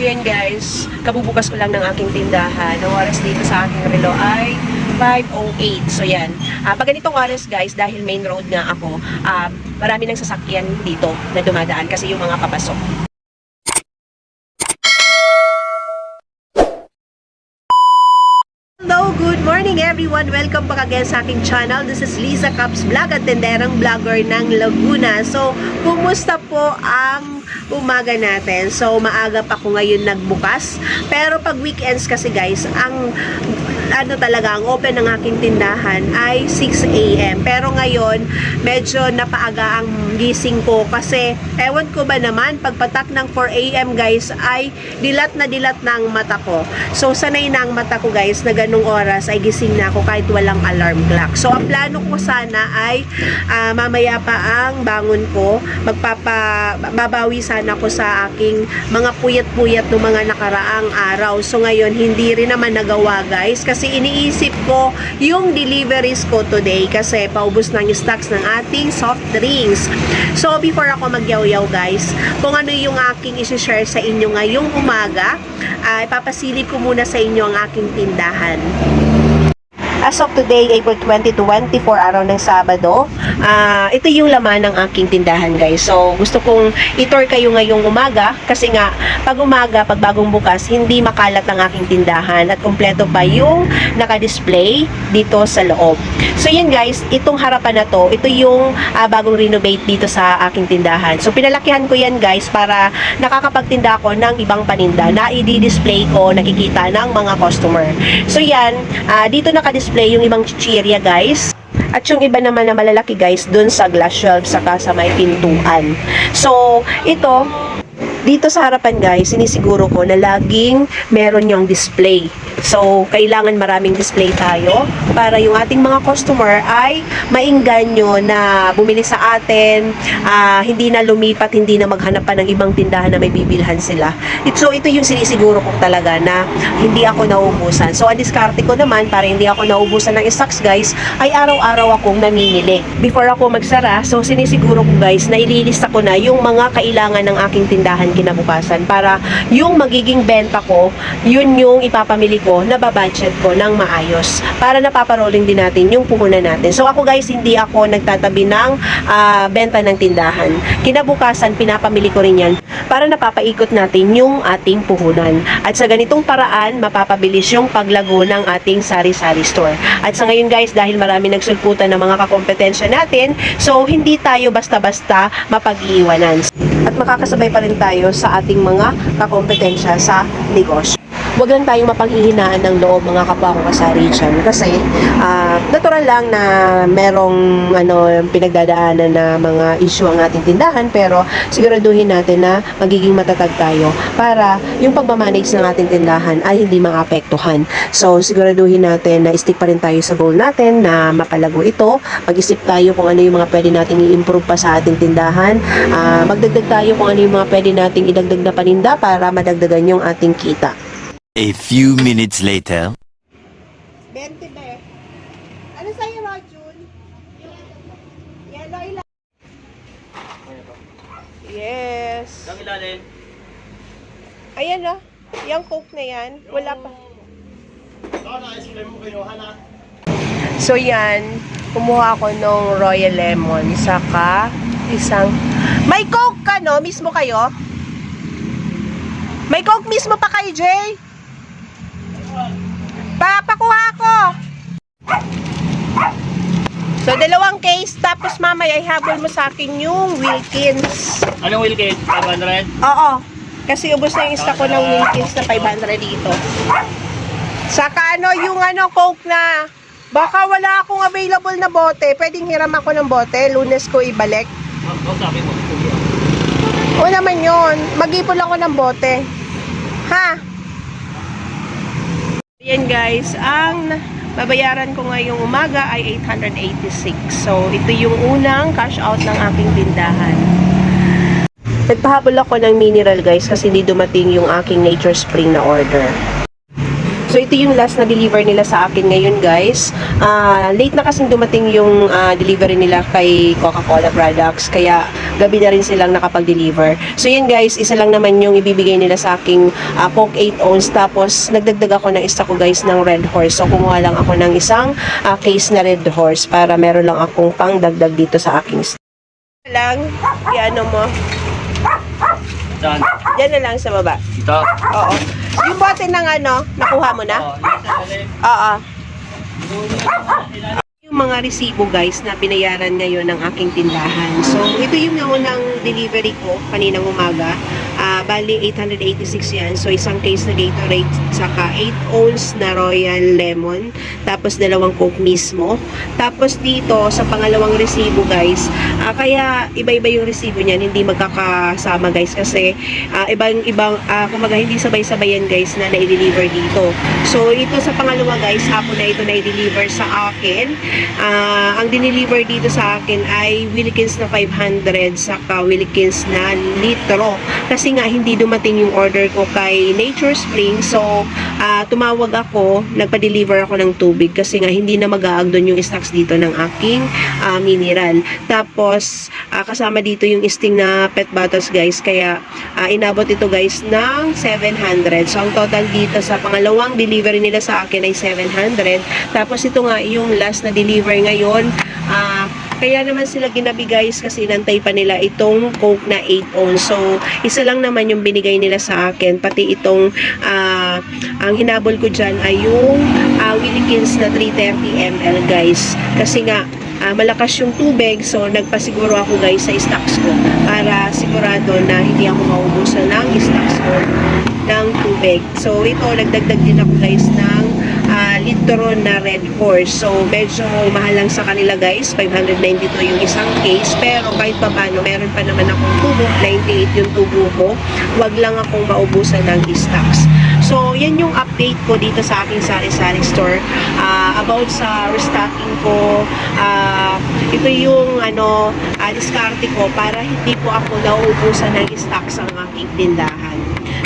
So yan guys, kabubukas ko lang ng aking tindahan. Ang oras dito sa aking relo ay 5.08. So yan. Ah, pag ganitong oras guys, dahil main road nga ako, ah, marami ng sasakyan dito na dumadaan kasi yung mga papasok. Good morning everyone! Welcome back again sa aking channel. This is Lisa Caps Vlog at tenderang vlogger ng Laguna. So, kumusta po ang umaga natin? So, maaga pa ko ngayon nagbukas. Pero pag weekends kasi guys, ang ano talaga, ang open ng aking tindahan ay 6 a.m. Pero ngayon, medyo napaaga ang gising ko kasi ewan ko ba naman, pagpatak ng 4 a.m. guys ay dilat na dilat ang mata ko. So, sanay na ang mata ko guys na ganung oras ay gising na ako kahit walang alarm clock. So, ang plano ko sana ay ah, mamaya pa ang bangon ko. Magpapa, babawi sana ako sa aking mga puyat-puyat ng mga nakaraang araw. So, ngayon, hindi rin naman nagawa guys kasi iniisip ko yung deliveries ko today kasi paubos na yung stocks ng ating soft drinks. So, before ako magyaw-yaw guys, kung ano yung aking isi-share sa inyo ngayong umaga, ay papasilip ko muna sa inyo ang aking tindahan. As of today, April 20 to 24, araw ng Sabado, ah ito yung laman ng aking tindahan, guys. So, gusto kong itour kayo ngayong umaga kasi nga, pag umaga, pag bagong bukas, hindi makalat ang aking tindahan at kumpleto pa yung naka-display dito sa loob. So, yan guys, itong harapan na to, ito yung ah, bagong renovate dito sa aking tindahan. So, pinalakihan ko yan guys para nakakapagtinda ako ng ibang paninda na i-display ko, nakikita ng mga customer. So, yan, ah, dito naka-display yung ibang chichirya guys. At yung iba naman na malalaki guys, dun sa glass shelf saka sa may pintuan. So, ito, dito sa harapan guys, sinisiguro ko na laging meron yung display. So, kailangan maraming display tayo para yung ating mga customer ay maingganyo na bumili sa atin, ah, hindi na lumipat, hindi na maghanap pa ng ibang tindahan na may bibilhan sila. So, ito yung sinisiguro ko talaga na hindi ako naubusan. So, ang diskarte ko naman para hindi ako naubusan ng stocks guys, ay araw-araw akong namimili. Before ako magsara, so sinisiguro ko guys na ililista ko na yung mga kailangan ng aking tindahan kinabukasan para yung magiging benta ko, yun yung ipapamili ko na babudget ko ng maayos para napaparoling din natin yung puhunan natin. So ako guys, hindi ako nagtatabi ng ah, benta ng tindahan. Kinabukasan, pinapamili ko rin yan para napapaikot natin yung ating puhunan. At sa ganitong paraan, mapapabilis yung paglago ng ating sari-sari store. At sa ngayon guys, dahil marami nagsulputan ng mga kakompetensya natin, so hindi tayo basta-basta mapag-iiwanan. At makakasabay pa rin tayo sa ating mga kakompetensya sa negosyo. Huwag lang tayong mapanghihinaan ng loob mga kapwa ko kasari dyan. Kasi, ah, natural lang na merong ano, pinagdadaanan na mga issue ang ating tindahan. Pero, siguraduhin natin na magiging matatag tayo para yung pagmamanage ng ating tindahan ay hindi maapektuhan. So, siguraduhin natin na stick pa rin tayo sa goal natin na mapalago ito. Mag-isip tayo kung ano yung mga pwede nating i-improve pa sa ating tindahan. Ah, magdagdag tayo kung ano yung mga pwede nating idagdag na paninda para madagdagan yung ating kita. A few minutes later. 20 be. Ano sa'yo, Rajun? Yellow ilan? Yes. Ang ilalim. Ayan na. Yung coke na yan. Wala pa. So yan, kumuha ako ng Royal Lemon saka isang May coke ka no? Mismo kayo? May coke mismo pa kayo, Jay? Papakuha ako. So, dalawang case, tapos mamaya ihabol mo sa akin yung Wilkins. Anong kit? 500? Oo. Kasi ubos na yung stock ko ng Wilkins na 500 dito. Saka ano, yung ano, Coke na. Baka wala akong available na bote. Pwedeng hiram ako ng bote. Lunes ko ibalik. Oh, mo. O naman yun. Mag-ipon ako ng bote. Ha? Yan guys, ang babayaran ko ngayong umaga ay 886. So, ito yung unang cash out ng aking tindahan. Nagpahabol ako ng mineral guys kasi hindi dumating yung aking Nature Spring na order. So, ito yung last na deliver nila sa akin ngayon, guys. Ah, late na kasing dumating yung ah, delivery nila kay Coca-Cola Products. Kaya, gabi na rin silang nakapag-deliver. So, yan guys, isa lang naman yung ibibigay nila sa aking ah, Coke 8 ounce. Tapos, nagdagdag ako ng isa ko guys ng Red Horse. So, kumuha lang ako ng isang ah, case na Red Horse para meron lang akong pang dagdag dito sa aking lang, i-ano mo, Saan? Diyan na lang sa baba. Ito. Oo. Yung bote ng ano, nakuha mo na? Ilalim. Oo. Yung mga resibo guys na binayaran ngayon ng aking tindahan. So, ito yung naunang delivery ko kaninang umaga. Ah, bali, 886 yan. So, isang case na Gatorade, saka 8 ounce na Royal Lemon. Tapos, dalawang Coke mismo. Tapos, dito, sa pangalawang resibo guys, ah, kaya iba-iba yung resibo niyan, hindi magkakasama guys. Kasi, ah, ibang, ibang, ah, kumaga, hindi sabay-sabay yan guys na na-deliver dito. So, ito sa pangalawa guys, hapon na ito na-deliver sa akin. Ah, ang dineliver dito sa akin ay Wilkins na 500 saka Wilkins na litro. Kasi nga hindi dumating yung order ko kay Nature Spring. So, ah, tumawag ako, nagpa-deliver ako ng tubig kasi nga hindi na mag-aag doon yung stocks dito ng aking ah, mineral. Tapos, ah, kasama dito yung sting na pet bottles guys. Kaya, ah, inabot ito guys ng 700. So, ang total dito sa pangalawang delivery nila sa akin ay 700. Tapos, ito nga yung last na deliver ngayon. Ah, kaya naman sila ginabi guys kasi nantay pa nila itong Coke na 8 ounce. So, isa lang naman yung binigay nila sa akin. Pati itong, ah, ang hinabol ko dyan ay yung uh, Willikins na 330 ml guys. Kasi nga, ah, malakas yung tubig. So, nagpasiguro ako guys sa stocks ko para sigurado na hindi ako maubusan ng stocks ko ng tubig. So, ito, nagdagdag din ako guys ng ah, litro na Red Horse. So, medyo mahal lang sa kanila guys. 592 yung isang case. Pero kahit pa paano, meron pa naman akong tubo. 98 yung tubo ko. Huwag lang akong maubusan ng stocks. So, yan yung update ko dito sa aking sari-sari store ah, about sa restocking ko. Ah, ito yung ano, uh, diskarte ko para hindi po ako nauubusan ng stocks ang aking tindahan.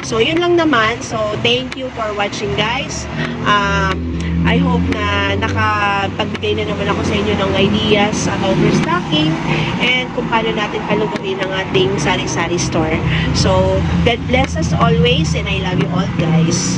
So, yun lang naman. So, thank you for watching guys. Um, I hope na nakapagbigay na naman ako sa inyo ng ideas about restocking and kung paano natin paluguin ang ating sari-sari store. So, God bless us always and I love you all guys.